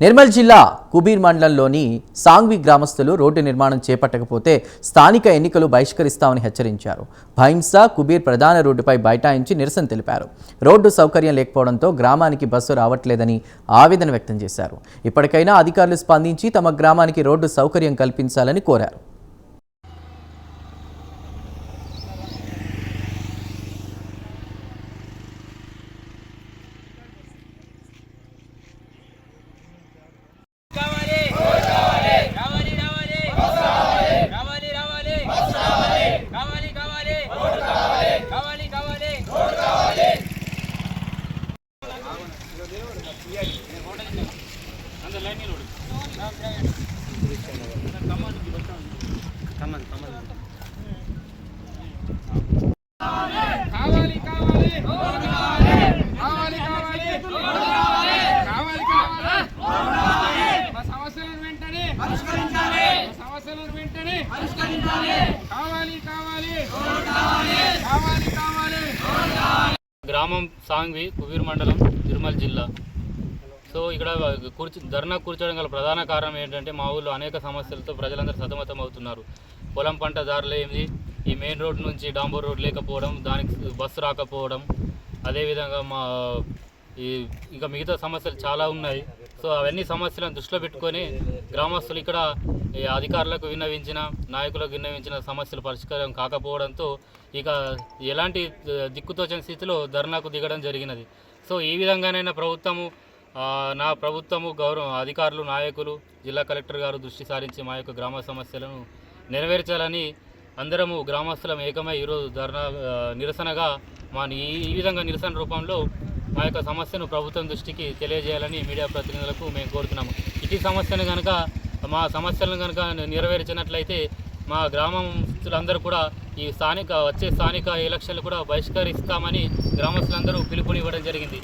నిర్మల్ జిల్లా కుబీర్ మండలంలోని సాంగ్వి గ్రామస్తులు రోడ్డు నిర్మాణం చేపట్టకపోతే స్థానిక ఎన్నికలు బహిష్కరిస్తామని హెచ్చరించారు. భైంస కుబీర్ ప్రధాన రోడ్డుపై బైఠాయించి నిరసన తెలిపారు. రోడ్డు సౌకర్యం లేకపోవడంతో గ్రామానికి బస్సు రావట్లేదని ఆవేదన వ్యక్తం చేశారు. ఇప్పటికైనా అధికారులు స్పందించి తమ గ్రామానికి రోడ్డు సౌకర్యం కల్పించాలని కోరారు కావాలి రావాలి రావాలి రావాలి రావాలి రావాలి కావాలి కావాలి కావాలి కావాలి కావాలి కావాలి కావాలి కావాలి కావాలి కావాలి మా సమస్యలను వెంటనే పరిష్కరించాలి సమస్యలను వెంటనే పరిష్కరించాలి కావాలి కావాలి కావాలి కావాలి గ్రామం సాంగ్వి కువీర్ మండలం తిరుమల జిల్లా. సో ఇక్కడ కూర్చు ధర్నా కూర్చోవడం గల ప్రధాన కారణం ఏంటంటే మా ఊళ్ళో అనేక సమస్యలతో ప్రజలందరూ సతమతం అవుతున్నారు. పొలం పంట దారులు ఏంది? ఈ మెయిన్ రోడ్ నుంచి డాంబర్ రోడ్ లేకపోవడం దానికి బస్సు రాకపోవడం అదేవిధంగా మా ఈ ఇంకా మిగతా సమస్యలు చాలా ఉన్నాయి. సో అవన్నీ సమస్యలను దృష్టిలో పెట్టుకొని గ్రామస్తులు ఇక్కడ అధికారులకు విన్నవించిన నాయకులకు విన్నవించిన సమస్యలు పరిష్కారం కాకపోవడంతో ఇక ఎలాంటి దిక్కుతోచని స్థితిలో ధర్నాకు దిగడం జరిగినది. సో ఈ విధంగానైనా ప్రభుత్వము నా ప్రభుత్వము గౌరవ అధికారులు నాయకులు జిల్లా కలెక్టర్ గారు దృష్టి సారించి మా యొక్క గ్రామ సమస్యలను నెరవేర్చాలని అందరము గ్రామస్తులం ఏకమై ఈరోజు ధర్నా నిరసనగా మా ఈ ఈ విధంగా నిరసన రూపంలో మా యొక్క సమస్యను ప్రభుత్వం దృష్టికి తెలియజేయాలని మీడియా ప్రతినిధులకు మేము కోరుతున్నాము. ఇటీ సమస్యను కనుక మా సమస్యలను కనుక నెరవేర్చినట్లయితే మా గ్రామస్తులందరూ కూడా ఈ స్థానిక వచ్చే స్థానిక ఎలక్షన్లు కూడా బహిష్కరిస్తామని గ్రామస్తులందరూ పిలుపునివ్వడం జరిగింది.